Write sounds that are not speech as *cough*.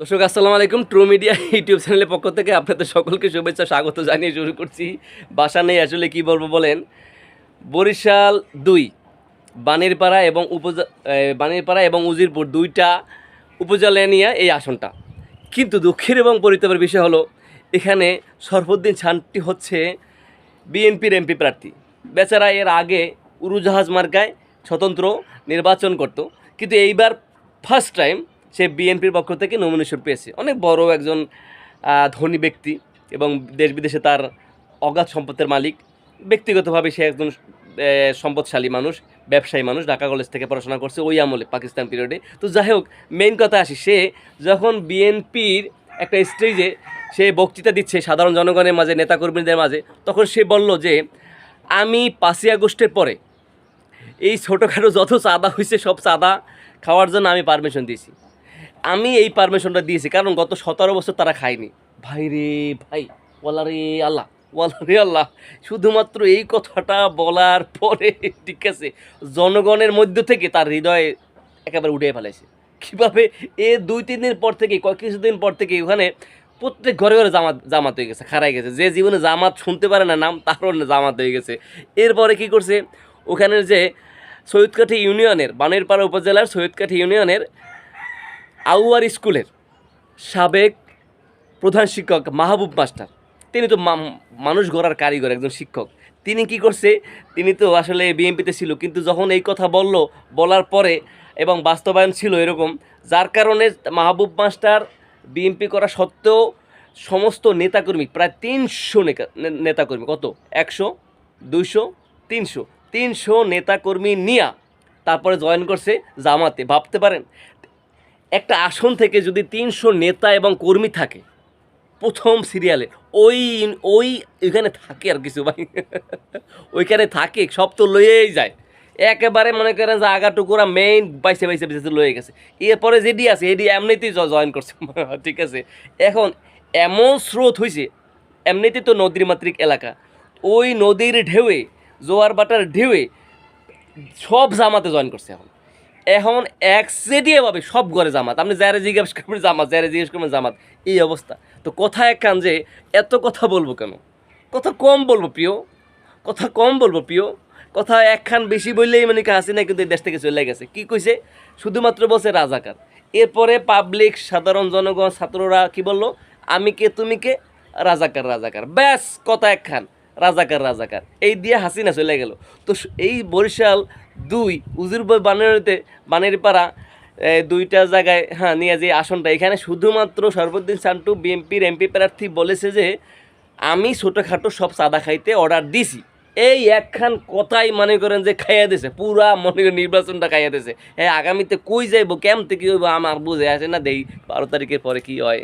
দর্শক, আসসালামু আলাইকুম। ট্রু মিডিয়া ইউটিউব চ্যানেলের পক্ষ থেকে আপনাদের সকলকে শুভেচ্ছা, স্বাগত জানিয়ে শুরু করছি। বাসা নেই আসলে কি বলব বলেন? বরিশাল দুই, বানেরপাড়া এবং উপজা বানেরপাড়া এবং উজিরপুর দুইটা উপজেলা নিয়ে এই আসনটা। কিন্তু দুঃখের এবং পরিতাপের বিষয় হলো, এখানে সরফুদ্দিন ছানটি হচ্ছে বিএনপির এমপি প্রার্থী। বেচারা এর আগে উড়োজাহাজ মার্কায় স্বতন্ত্র নির্বাচন করত। কিন্তু এইবার ফার্স্ট টাইম সে বিএনপির পক্ষ থেকে নমিনেশন পেয়েছে। অনেক বড় একজন ধনী ব্যক্তি এবং দেশ বিদেশে তার অগাধ সম্পদের মালিক। ব্যক্তিগতভাবে সে একজন সম্পদশালী মানুষ, ব্যবসায়ী মানুষ, ঢাকা কলেজ থেকে পড়াশোনা করছে ওই আমলে পাকিস্তান পিরিয়ডে তো যাই হোক মেইন কথা আসি, সে যখন বিএনপির একটা স্টেজে সে বক্তৃতা দিচ্ছে সাধারণ জনগণের মাঝে, নেতাকর্মীদের মাঝে, তখন সে বলল যে, আমি পাঁচই আগস্টের পরে এই ছোটোখাটো যত চাঁদা হয়েছে সব চাঁদা খাওয়ার জন্য আমি পারমিশন দিয়েছি। আমি এই পারমিশনটা দিয়েছি, কারণ গত সতেরো বছর তারা খায়নি। ভাই রে, ভাই ওয়ালা রে আল্লাহ ওয়ালা রে আল্লাহ, শুধুমাত্র এই কথাটা বলার পরে, ঠিক আছে, জনগণের মধ্য থেকে তার হৃদয়ে একেবারে উঠে ফেলেছে কীভাবে এ দুই, তিন দিন পর থেকে কয়েক কিছুদিন পর থেকে ওখানে প্রত্যেক ঘরে ঘরে জামাত জামাত হয়ে গেছে খারাই গেছে। যে জীবনে জামাত শুনতে পারে না, নাম তারও জামাত হয়ে গেছে। এরপরে কি করছে? ওখানের যে সৈয়দকাঠি ইউনিয়নের, বানেরপাড়া উপজেলার সৈয়দকাঠি ইউনিয়নের আউয়ার স্কুলের সাবেক প্রধান শিক্ষক মাহবুব মাস্টার। তিনি তো মানুষ গড়ার কারিগর, একজন শিক্ষক। তিনি কি করছে? তিনি তো আসলে বিএনপিতে ছিল, কিন্তু যখন এই কথা বলল, বলার পরে এবং বাস্তবায়ন ছিল এরকম, যার কারণে মাহবুব মাস্টার বিএনপি করা সত্ত্বেও সমস্ত নেতাকর্মী, প্রায় তিনশো নেতাকর্মী, কত? একশো, দুইশো, তিনশো। তিনশো নেতাকর্মী নিয়া তারপরে জয়েন করছে জামাতে। ভাবতে পারেন একটা আসন থেকে যদি তিনশো নেতা এবং কর্মী থাকে, প্রথম সিরিয়ালে ওই ওই ওইখানে থাকে আর কিছু ভাই। ওইখানে থাকে, সব তো লয়েই যায়। একেবারে মনে করেন যে আগাটুকুরা মেইন বাইসে বাইসে বাইসে লয়ে গেছে। এরপরে যেডি আছে, এডি এমনিতেই জয়েন করছে। *laughs* ঠিক আছে? এখন এমন স্রোত হয়েছে এমনিতেই তো নদীর মাতৃক এলাকা। ওই নদীর ঢেউয়ে, জোয়ার বাটার ঢেউয়ে সব জামাতে জয়েন করছে এখন। এখন একসেটিয়াভাবে সব ঘরে জামাত। আপনি যারা জিজ্ঞেস করবেন জামাত, যারা জিজ্ঞেস করবেন জামাত, এই অবস্থা। তো কথা এক কান যে এত কথা বলব কেন? কথা কম বলব প্রিয়। কথা কম বলব প্রিয়। কথা একখান বেশি বললেই মানে হাসিনা কিন্তু এই দেশ থেকে চলে গেছে। কি কইছে? শুধুমাত্র বলছে রাজাকার। এরপরে পাবলিক সাধারণ জনগণ, ছাত্ররা কি বলল? আমি কে, তুমি কে? রাজাকার রাজাকার। ব্যাস, কথা একখান রাজাকার রাজাকার। এই দিয়ে হাসিনা চলে গেল। তো এই বরিশাল দুই উজিরবই বানেরিতে বানেরপাড়া দুইটা জায়গায় হ্যাঁ নিয়ে যে আসনটা, এখানে শুধুমাত্র সর্বদিন সান্টু বিএনপির এমপি প্রার্থী বলেছে যে, আমি ছোটোখাটো সব সাদা খাইতে অর্ডার দিছি। এই একখান কথাই মনে করেন যে খাইয়া দিছে, পুরা মনে করেন নির্বাচনটা খাইয়া দিছে। হ্যাঁ আগামীতে কই যাইবো, কেমতে কি হইব, আমার বুঝে আসে না, দেই বারো তারিখের পরে কি হয়।